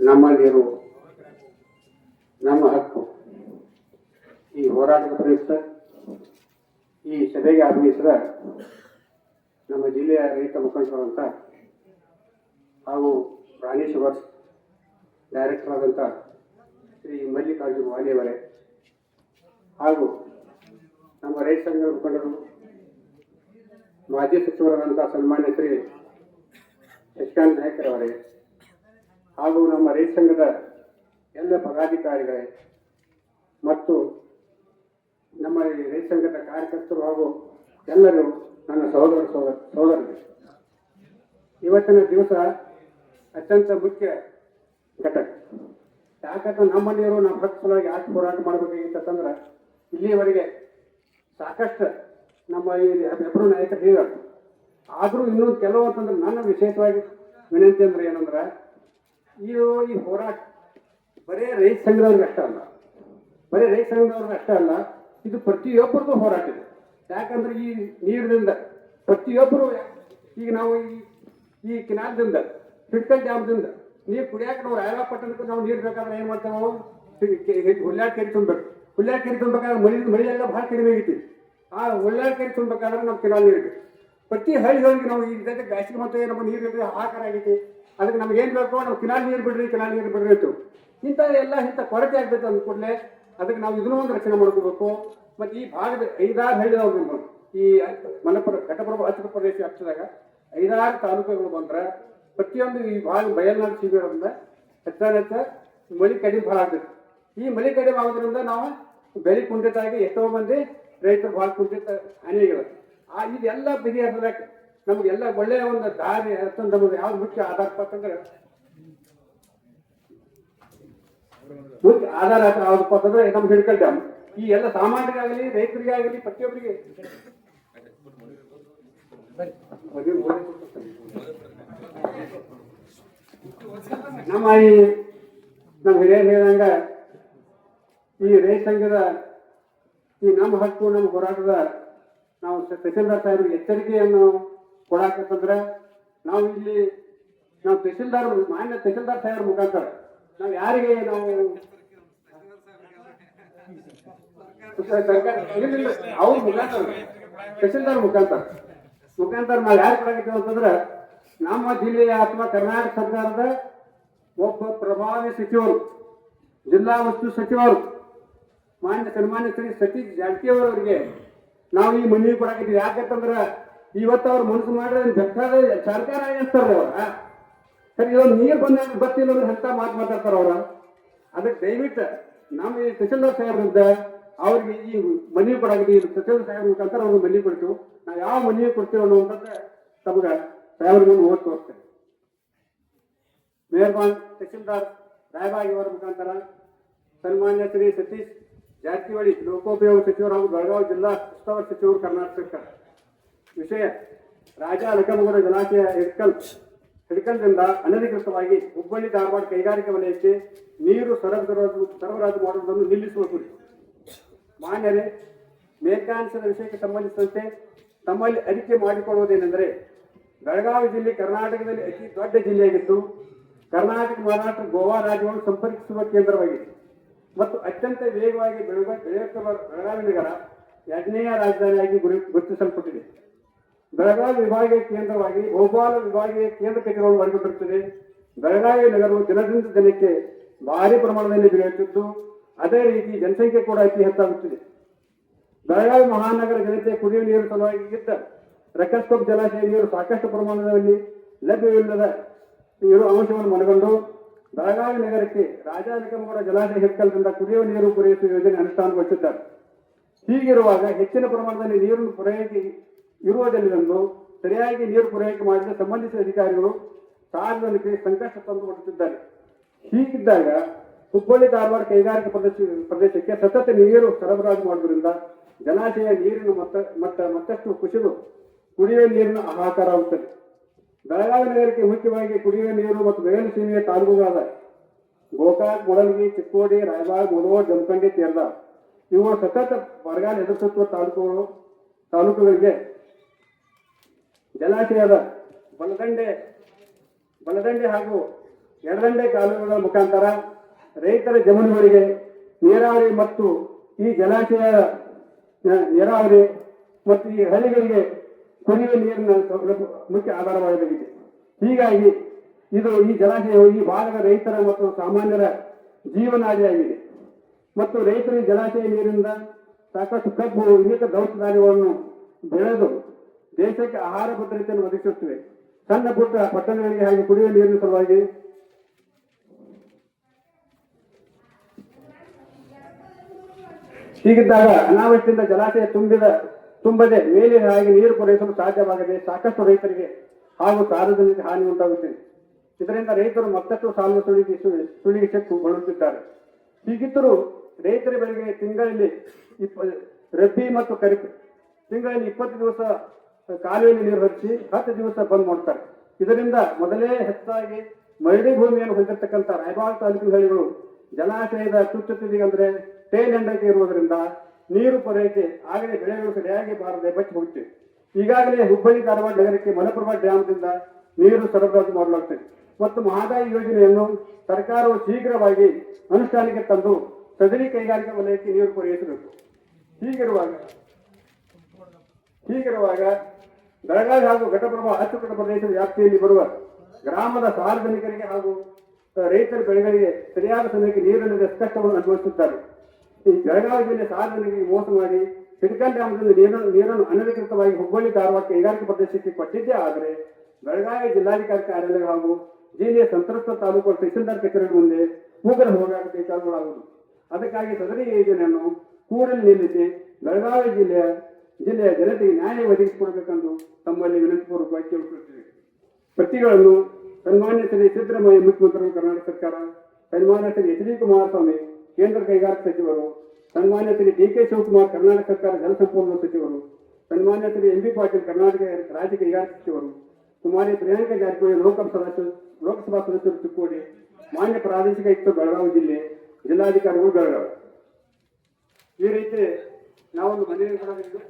ನಮ್ಮ ನೀರು ನಮ್ಮ ಹಕ್ಕು. ಈ ಹೋರಾಟದ ಪ್ರಯುಕ್ತ ಈ ಸಭೆಗೆ ಆಗಮಿಸಿದ ನಮ್ಮ ಜಿಲ್ಲೆಯ ರೈತ ಮುಖಂಡರಾದಂಥ ಹಾಗೂ ಪ್ರಾಣೇಶ್ ವರ್ಸ್ ಡೈರೆಕ್ಟರ್ ಆದಂಥ ಶ್ರೀ ಮಲ್ಲಿಕಾರ್ಜುನ ವಾಲಿಯವರೇ ಹಾಗೂ ನಮ್ಮ ರೈತ ಸಂಘದ ಮುಖಂಡರು ಮಾಜಿ ಸಚಿವರಾದಂಥ ಸನ್ಮಾನ್ಯ ಶ್ರೀ ಯಶಕಾಂತ್ ನಾಯ್ಕರವರೇ ಹಾಗೂ ನಮ್ಮ ರೈತ ಸಂಘದ ಎಲ್ಲ ಪದಾಧಿಕಾರಿಗಳೇ, ಮತ್ತು ನಮ್ಮ ಈ ರೈತ ಸಂಘದ ಕಾರ್ಯಕರ್ತರು ಹಾಗೂ ಎಲ್ಲರೂ ನನ್ನ ಸಹೋದರ ಸಹೋದರ ಸಹೋದರರು. ಇವತ್ತಿನ ದಿವಸ ಅತ್ಯಂತ ಮುಖ್ಯ ಘಟಕ. ಯಾಕಂದ್ರೆ ನಮ್ಮಲ್ಲಿರೋ ನಮ್ಮ ಹಕ್ಕು ಸಲುವಾಗಿ ಯಾಕೆ ಹೋರಾಟ ಮಾಡಬೇಕಾಗಿತ್ತಂದ್ರೆ ಇಲ್ಲಿಯವರೆಗೆ ಸಾಕಷ್ಟು ನಮ್ಮ ಈ ಹೆಬ್ಬರು ನಾಯಕರು ಹೇಳಿದರು ಆದರೂ ಇನ್ನೂ ಕೆಲವು ಅಂತಂದ್ರೆ ನನ್ನ ವಿಶೇಷವಾಗಿ ವಿನಂತಿ ಅಂದ್ರೆ ಏನಂದ್ರೆ, ಈ ಈ ಹೋರಾಟ ಬರೇ ರೈತ ಸಂಘದವ್ರಿಗೆ ಅಷ್ಟೇ ಅಲ್ಲ. ಬರೀ ರೈತ ಸಂಘದವ್ರಿಗೆ ಅಷ್ಟೇ ಅಲ್ಲ, ಇದು ಪ್ರತಿಯೊಬ್ಬರಿಗೂ ಹೋರಾಟ ಇದೆ. ಯಾಕಂದ್ರೆ ಈ ನೀರಿನಿಂದ ಪ್ರತಿಯೊಬ್ಬರು ಈಗ ನಾವು ಈ ಈ ಕಿನಾಲದಿಂದ, ಹಿಡ್ಕಲ್ ಡ್ಯಾಮ್ದಿಂದ ನೀರು ಕುಡಿಯಾಕ ನಾವು ರಾಯರ ಪಟ್ಟಣಕ್ಕೆ ನಾವು ನೀರು ಬೇಕಾದ್ರೆ ಏನು ಮಾಡ್ತೇವೆ ನಾವು? ಹುಲ್ಲಾಡ್ ಕೆರೆ ತುಂಬಬೇಕು. ಹುಲ್ಲಾಡ್ ಕೆರೆ ತುಂಬಬೇಕಾದ್ರೆ ಮಳೆ ಎಲ್ಲ ಭಾಳ ಕಡಿಮೆ ಆಗಿತ್ತು ಆ ಹುಲ್ಲಾಡ್ ಕೆರೆ ತುಂಬಬೇಕಾದ್ರೆ ನಮ್ಮ ಕಿನಾಲ್ ನೀರು ಬೇಕು. ಹಳ್ಳಿ ಹೋಗಿ ನಾವು ಈ ಜೊತೆ ಬ್ಯಾಸಿಗೆ ಮತ್ತು ನಮ್ಮ ನೀರು ಆಹಾರ ಆಗೈತಿ. ಅದಕ್ಕೆ ನಮ್ಗೆ ಏನು ಬೇಕು ನಾವು ಕಿನಾಲ್ ನೀರು ಬಿಡ್ರಿ, ಕಿನಾಲ್ ನೀರು ಬಿಡ್ರಿ ಅಂತ ಇಂಥ ಎಲ್ಲ ಇಂಥ ಕೊರತೆ ಆಗ್ಬೇಕು ಅಂದ ಕೂಡಲೇ ಅದಕ್ಕೆ ನಾವು ಇದನ್ನೂ ಒಂದು ರಕ್ಷಣೆ ಮಾಡ್ಕೋಬೇಕು. ಮತ್ತು ಈ ಭಾಗದ ಐದಾರು ಹಳ್ಳಿದವ್ರು ಈ ಮಲಪುರ ಘಟಪ್ರಭ ಹತ್ತಿರ ಪ್ರದೇಶ ಹಚ್ಚಿದಾಗ ಐದಾರು ತಾಲೂಕುಗಳು ಬಂದ್ರೆ ಪ್ರತಿಯೊಂದು ಈ ಭಾಗ ಬಯಲ್ನಾಡು ಶಿಬಿರದಿಂದ ಹೆಚ್ಚಾನೆಚ್ಚ ಮಳೆ ಕಡಿಮೆ ಭಾಳ ಆಗ್ತೈತಿ ಈ ಮಳೆ ಕಡಿಮೆ ಆಗೋದ್ರಿಂದ ನಾವು ಬೆಳೆ ಕುಂಠಿತ ಆಗಿ ಎಷ್ಟೋ ಮಂದಿ ರೈತರು ಭಾಳ ಕುಂಠಿತ ಹಾನಿಯಾಗಿದೆ ಆ ಇದೆಲ್ಲ ಬಗೆಹರಿಸಬೇಕು ನಮಗೆಲ್ಲ ಒಳ್ಳೆಯ ಒಂದು ದಾರಿ ಅಂತ ನಮಗೆ ಯಾವ ಮುಖ್ಯ ಆಧಾರ ಪತ್ರ ಮುಖ್ಯ ಆಧಾರ ಯಾವ್ದಪ್ಪ ಅಂತಂದ್ರೆ ನಮ್ಗೆ ಹಿಡ್ಕಲ್ ಈ ಎಲ್ಲ ಸಾಮಾನ್ಯರಿಗಾಗಲಿ ರೈತರಿಗಾಗಲಿ, ಪ್ರತಿಯೊಬ್ಬರಿಗೆ. ನಮ್ಮ ಈ ನಮ್ಮ ಹಿರಿಯರು ಹೇಳಿದಂಗ ಈ ರೈತ ಸಂಘದ ಈ ನಮ್ಮ ಹಕ್ಕು, ನಮ್ಮ ಹೋರಾಟದ ನಾವು ತಹಸೀಲ್ದಾರ್ ಸಾಹೇಬ್ರಿಗೆ ಎಚ್ಚರಿಕೆಯನ್ನು ಕೊಡಾಕಂತಂದ್ರೆ ನಾವು ಇಲ್ಲಿ ನಾವು ತಹಸೀಲ್ದಾರ್, ಮಾನ್ಯ ತಹಸೀಲ್ದಾರ್ ಸಾಹೇಬ್ರ ಮುಖಾಂತರ ನಾವು ಯಾರಿಗೆ ನಾವು ಅವ್ರ ಮುಖಾಂತರ, ತಹಸೀಲ್ದಾರ್ ಮುಖಾಂತರ. ಮುಖಾಂತರ ನಾವು ಯಾರು ಕೊಡಾಕತ್ತೀವಿ ಅಂತಂದ್ರೆ ನಮ್ಮ ಜಿಲ್ಲೆಯ ಅಥವಾ ಕರ್ನಾಟಕ ಸರ್ಕಾರದ ಒಬ್ಬ ಪ್ರಭಾವಿ ಸಚಿವರು, ಜಿಲ್ಲಾ ವಸ್ತು ಸಚಿವರು, ಮಾನ್ಯ ಸನ್ಮಾನ್ಯ ಶ್ರೀ ಸತೀಶ್ ಜಾರಕಿಹೊಳಿ ಅವರಿಗೆ ನಾವು ಈ ಮನವಿ ಕೊಡಾಕಿದ್ವಿ ಯಾಕಂತಂದ್ರ ಇವತ್ತು ಅವ್ರು ಮನಸ್ಸು ಮಾಡ್ರೆ ಬೇಕಾದ ಸರ್ಕಾರ ಏನ್ಸ್ತಾರ ಅವ್ರ? ಸರಿ ಇದೊಂದು ನೀರು ಬಂದಾಗ ಬರ್ತಿಲ್ಲ ಅಂದ್ರೆ ಅಂತ ಮಾತು ಮಾತಾಡ್ತಾರ ಅವ್ರ? ಅದಕ್ಕೆ ದಯವಿಟ್ಟು ನಮ್ಮ ಈ ತಹಸೀಲ್ದಾರ್ ಸಾಹೇಬ್ರಿಂದ ಅವ್ರಿಗೆ ಈ ಮನವಿ ಕೊಡಾಕಿದ್ವಿ ತಹಸೀಲ್ದಾರ್ ಸಾಹೇಬ್ರ ಮುಖಾಂತರ ಅವ್ರಿಗೆ ಮನವಿ ಕೊಡ್ತೀವಿ. ನಾವು ಯಾವ ಮನವಿ ಕೊಡ್ತೀವಿ ಅನ್ನುವಂಥದ್ದು ತಮಗೆ ಸಾಹೇಬ್ರ ಓದ್ ತೋರಿಸ್ತೇವೆ ಮೆಹರ್ಬಾನ್ ತಹಸೀಲ್ದಾರ್ ರಾಯಬಾಗಿ ಅವರ ಮುಖಾಂತರ ಸನ್ಮಾನ್ಯ ಶ್ರೀ ಸತೀಶ್ ಜಾರಕಿಹೊಳಿ ಲೋಕೋಪಯೋಗ ಸಚಿವರು ಹಾಗೂ ಬೆಳಗಾವಿ ಜಿಲ್ಲಾ ಉತ್ಸವ ಸಚಿವರು ಕರ್ನಾಟಕ ವಿಷಯ, ರಾಜ ಲಕಮಗೂಡ ಜಲಾಶಯ ಹಿಡ್ಕಲ್ ಹಿಡ್ಕಲ್ದಿಂದ ಅನಧಿಕೃತವಾಗಿ ಹುಬ್ಬಳ್ಳಿ ಧಾರವಾಡ ಕೈಗಾರಿಕಾ ವಲಯಕ್ಕೆ ನೀರು ಸರಬರಾಜು ಸರಬರಾಜು ಮಾಡುವುದನ್ನು ನಿಲ್ಲಿಸುವ ಕುರಿತು ಮಾನ್ಯರೇ ಮೇಕಾಂಶದ ವಿಷಯಕ್ಕೆ ಸಂಬಂಧಿಸಿದಂತೆ ತಮ್ಮಲ್ಲಿ ಅರಿಕೆ ಮಾಡಿಕೊಳ್ಳುವುದೇನೆಂದರೆ, ಬೆಳಗಾವಿ ಜಿಲ್ಲೆ ಕರ್ನಾಟಕದಲ್ಲಿ ಅತಿ ದೊಡ್ಡ ಜಿಲ್ಲೆಯಾಗಿದ್ದು, ಕರ್ನಾಟಕ, ಮಹಾರಾಷ್ಟ್ರ, ಗೋವಾ ರಾಜ್ಯವನ್ನು ಸಂಪರ್ಕಿಸುವ ಕೇಂದ್ರವಾಗಿದೆ. ಮತ್ತು ಅತ್ಯಂತ ವೇಗವಾಗಿ ಬೆಳೆಯುವ ಬೆಳೆಯುತ್ತಿರುವ ಬೆಳಗಾವಿ ನಗರ ಎರಡನೆಯ ರಾಜಧಾನಿಯಾಗಿ ಗುರು ಗುರುತಿಸಲ್ಪಟ್ಟಿದೆ. ಬೆಳಗಾವಿ ವಿಭಾಗೀಯ ಕೇಂದ್ರವಾಗಿ ಭೋಪಾಲ ವಿಭಾಗೀಯ ಕೇಂದ್ರ ಕಚೇರಿಗಳು ಒಳಗೊಂಡಿರುತ್ತದೆ ಬೆಳಗಾವಿ ನಗರವು ದಿನದಿಂದ ದಿನಕ್ಕೆ ಭಾರಿ ಪ್ರಮಾಣದಲ್ಲಿ ಬೆಳೆಯುತ್ತಿದ್ದು, ಅದೇ ರೀತಿ ಜನಸಂಖ್ಯೆ ಕೂಡ ಅತಿ ಹೆಚ್ಚಾಗುತ್ತಿದೆ ಬೆಳಗಾವಿ ಮಹಾನಗರ ಜನತೆ ಕುಡಿಯುವ ನೀರು ಸಲುವಾಗಿ ಇದ್ದ ರಕ್ಕಸ್ಕೋಪ್ ಜಲಾಶಯ ನೀರು ಸಾಕಷ್ಟು ಪ್ರಮಾಣದಲ್ಲಿ ಲಭ್ಯವಿಲ್ಲದ ನೀರು ಅಂಶವನ್ನು ಮನಗೊಂಡು ಬೆಳಗಾವಿ ನಗರಕ್ಕೆ ರಾಜಾನಿಕಮಗೌಡ ಜಲಾಶಯ ಹೆಚ್ಚಲದಿಂದ ಕುಡಿಯುವ ನೀರು ಪೂರೈಸುವ ಯೋಜನೆ ಅನುಷ್ಠಾನಗೊಳಿಸಿದ್ದಾರೆ ಹೀಗಿರುವಾಗ ಹೆಚ್ಚಿನ ಪ್ರಮಾಣದಲ್ಲಿ ನೀರನ್ನು ಪೂರೈಕೆ ಇರುವುದರಿಂದಲೂ ಸರಿಯಾಗಿ ನೀರು ಪೂರೈಕೆ ಮಾಡಿದ ಸಂಬಂಧಿಸಿದ ಅಧಿಕಾರಿಗಳು ಸಾರ್ವಜನಿಕರಿಗೆ ಸಂಕಷ್ಟ ತಂದುಕೊಡುತ್ತಿದ್ದಾರೆ. ಹೀಗಿದ್ದಾಗ ಹುಬ್ಬಳ್ಳಿ ಧಾರವಾಡ ಕೈಗಾರಿಕಾ ಪ್ರದೇಶ ಪ್ರದೇಶಕ್ಕೆ ಸತತ ನೀರು ಸರಬರಾಜು ಮಾಡುವುದರಿಂದ ಜಲಾಶಯ ನೀರಿನ ಮತ್ತ ಮತ್ತಷ್ಟು ಕುಸಿದು ಕುಡಿಯುವ ನೀರಿನ ಆಹಾಕಾರ ಆಗುತ್ತದೆ. ಬೆಳಗಾವಿ ನಗರಕ್ಕೆ ಮುಖ್ಯವಾಗಿ ಕುಡಿಯುವ ನೀರು ಮತ್ತು ಬಯಲು ಸೀಮೆಯ ತಾಲೂಕುಗಳಾದ ಗೋಕಾಕ್, ಮೊಳಲ್ಗಿ, ಚಿಕ್ಕೋಡಿ ರಾಯಬಾಗ್ ಮುಧೋಳ್ ಜಮಖಂಡಿ, ತೇರ್ದ. ಇವುಗಳು ಸತತ ಬರಗಾಲ ಎದುರಿಸುತ್ತಿರುವ ತಾಲೂಕುಗಳು ತಾಲೂಕುಗಳಿಗೆ ಜಲಾಶಯದ ಬಲದಂಡೆ ಬಲದಂಡೆ ಹಾಗೂ ಎಡದಂಡೆ ಕಾಲುವೆಗಳ ಮುಖಾಂತರ ರೈತರ ಜಮೀನುಗಳಿಗೆ ನೀರಾವರಿ ಮತ್ತು ಈ ಜಲಾಶಯ ನೀರಾವರಿ ಮತ್ತು ಈ ಹಳ್ಳಿಗಳಿಗೆ ಕುಡಿಯುವ ನೀರಿನ ಮುಖ್ಯ ಆಧಾರವಾಗಿದೆ ಹೀಗಾಗಿ ಇದು ಈ ಜಲಾಶಯವು ಈ ಭಾಗದ ರೈತರ ಮತ್ತು ಸಾಮಾನ್ಯರ ಜೀವನಾಡಿಯಾಗಿದೆ. ಮತ್ತು ರೈತರು ಜಲಾಶಯ ನೀರಿನಿಂದ ಸಾಕಷ್ಟು ಕಬ್ಬು ಇನ್ನಿತರ ದೌಷ ಧಾನ್ಯಗಳನ್ನು ಬೆಳೆದು ದೇಶಕ್ಕೆ ಆಹಾರ ಭದ್ರತೆಯನ್ನು ಒದಗಿಸುತ್ತಿವೆ. ಸಣ್ಣ ಪುಟ್ಟ ಪಟ್ಟಣಗಳಿಗೆ ಹಾಗೆ ಕುಡಿಯುವ ನೀರಿನ ಸಲುವಾಗಿ ಹೀಗಿದ್ದಾಗ ಅನಾವೃಷ್ಟಿಯಿಂದ ಜಲಾಶಯ ತುಂಬಿದ ತುಂಬದೆ ಮೇಲಿನ ಹಾಗೆ ನೀರು ಪೂರೈಸಲು ಸಾಧ್ಯವಾಗದೆ ಸಾಕಷ್ಟು ರೈತರಿಗೆ ಹಾಗೂ ಸಾರ್ವಜನಿಕ ಹಾನಿ ಉಂಟಾಗುತ್ತಿದೆ. ಇದರಿಂದ ರೈತರು ಮತ್ತಷ್ಟು ಸಾಲ ಸುಳಿಗೆ ಸುಳಿಗೆ ಬಳಸುತ್ತಿದ್ದಾರೆ ಹೀಗಿದ್ದರೂ ರೈತರ ಬೆಳೆಗೆ ತಿಂಗಳಲ್ಲಿ ಇಪ್ಪ, ರಬ್ಬಿ ಮತ್ತು ಖರೀಫ್ ತಿಂಗಳಲ್ಲಿ ಇಪ್ಪತ್ತು ದಿವಸ ಕಾಲುವೆಯಲ್ಲಿ ನೀರು ಹರಿಸಿ ಹತ್ತು ದಿವಸ ಬಂದ್ ಮಾಡ್ತಾರೆ. ಇದರಿಂದ ಮೊದಲೇ ಹೆಚ್ಚಾಗಿ ಮರಳಿ ಭೂಮಿಯನ್ನು ಹೊಂದಿರತಕ್ಕಂಥ ರಾಯಬಾಗ್ ತಾಲೂಕಿನ ಹಳ್ಳಿಗಳು ಜಲಾಶಯದ ತುಚ್ಚುತ್ತಿಗೆ ಅಂದ್ರೆ ಟೇಲ್ ಎಂಡಕ್ಕೆ ಇರುವುದರಿಂದ ನೀರು ಪೂರೈಕೆ ಆಗಲೇ ಬೆಳೆಗಳು ಸರಿಯಾಗಿ ಬಾರದೆ ಬಚ್ಚಿ ಹೋಗುತ್ತಿವೆ ಈಗಾಗಲೇ ಹುಬ್ಬಳ್ಳಿ ಧಾರವಾಡ ನಗರಕ್ಕೆ ಮಲಪ್ರಭಾ ಡ್ಯಾಮ್ದಿಂದ ನೀರು ಸರಬರಾಜು ಮಾಡಲಾಗುತ್ತದೆ ಮತ್ತು ಮಹದಾಯಿ ಯೋಜನೆಯನ್ನು ಸರ್ಕಾರವು ಶೀಘ್ರವಾಗಿ ಅನುಷ್ಠಾನಕ್ಕೆ ತಂದು ಸದರಿ ಕೈಗಾರಿಕಾ ವಲಯಕ್ಕೆ ನೀರು ಪೂರೈಸಬೇಕು. ಹೀಗಿರುವಾಗ ಹೀಗಿರುವಾಗ ಬೆಳಗಾವಿ ಹಾಗೂ ಘಟಪ್ರಭಾ ಅಚ್ಚುಕಟ್ಟ ಪ್ರದೇಶದ ವ್ಯಾಪ್ತಿಯಲ್ಲಿ ಬರುವ ಗ್ರಾಮದ ಸಾರ್ವಜನಿಕರಿಗೆ ಹಾಗೂ ರೈತರ ಬೆಳೆಗಳಿಗೆ ಸರಿಯಾದ ಸಮಯಕ್ಕೆ ನೀರಿಲ್ಲದೆ ಕಷ್ಟವನ್ನು ಅನುಭವಿಸುತ್ತಾರೆ. ಈ ಬೆಳಗಾವಿ ಜಿಲ್ಲೆ ಸಾರ್ವಜನಿಕರಿಗೆ ಮೋಸ ಮಾಡಿ ಸಿಡ್ಕಲ್ ಡ್ಯಾಮ್ನಲ್ಲಿ ನೀರನ್ನು ನೀರನ್ನು ಅನಧಿಕೃತವಾಗಿ ಹುಬ್ಬಳ್ಳಿ ಧಾರವಾಡ ಕೈಗಾರಿಕಾ ಪ್ರದೇಶಕ್ಕೆ ಕೊಟ್ಟಿದ್ದೇ ಆದರೆ ಬೆಳಗಾವಿ ಜಿಲ್ಲಾಧಿಕಾರಿ ಕಾರ್ಯಾಲಯ ಹಾಗೂ ಜಿಲ್ಲೆಯ ಸಂತ್ರಸ್ತ ತಾಲೂಕು ತಹಸೀಲ್ದಾರ್ ಕಚೇರಿ ಮುಂದೆ ಉಗ್ರ ಹೋರಾಟಕ್ಕೆ ಚಾಲುಗಳಾಗುವುದು. ಅದಕ್ಕಾಗಿ ಸದರಿ ಯೋಜನೆಯನ್ನು ಕೂಡಲೇ ನಿಲ್ಲಿಸಿ ಬೆಳಗಾವಿ ಜಿಲ್ಲೆಯ ಜಿಲ್ಲೆಯ ಜನತೆಗೆ ನ್ಯಾಯ ಒದಗಿಸಿಕೊಡಬೇಕೆಂದು ತಮ್ಮಲ್ಲಿ ವಿನಂತಿಪೂರ್ವಕವಾಗಿ ಕೇಳಿಕೊಳ್ಳುತ್ತಿದೆ ಪ್ರತಿಗಳನ್ನು ಸನ್ಮಾನ್ಯ ಶ್ರೀ ಸಿದ್ದರಾಮಯ್ಯ ಮುಖ್ಯಮಂತ್ರಿಗಳು, ಕರ್ನಾಟಕ ಸರ್ಕಾರ, ಸನ್ಮಾನ್ಯ ಶ್ರೀ ಎಚ್ ಡಿ ಕುಮಾರಸ್ವಾಮಿ ಕೇಂದ್ರ ಕೈಗಾರಿಕಾ ಸಚಿವರು ಸನ್ಮಾನ್ಯ ಶ್ರೀ ಡಿ ಕೆ ಶಿವಕುಮಾರ್ ಕರ್ನಾಟಕ ಸರ್ಕಾರ ಜಲಸಂಪನ್ಮೂಲ ಸಚಿವರು ಸನ್ಮಾನ್ಯ ಶ್ರೀ ಎಂ ಬಿ ಪಾಟೀಲ್ ಕರ್ನಾಟಕ ರಾಜ್ಯ ಕೈಗಾರಿಕಾ ಸಚಿವರು ಕುಮಾರಿ ಪ್ರಿಯಾಂಕಾ ಜಾರಕಿಹೊಳಿ ಲೋಕಸಭಾ ಲೋಕಸಭಾ ಸದಸ್ಯರು ಚಿಕ್ಕೋಡಿ, ಮಾನ್ಯ ಪ್ರಾದೇಶಿಕ ಆಯುಕ್ತ ಬೆಳಗಾವಿ ಜಿಲ್ಲೆ, ಜಿಲ್ಲಾಧಿಕಾರಿಗಳು ಬೆಳಗಾವಿ. ಈ ರೀತಿ ನಾವೊಂದು ಮನವಿ ಕೊಡಬೇಕು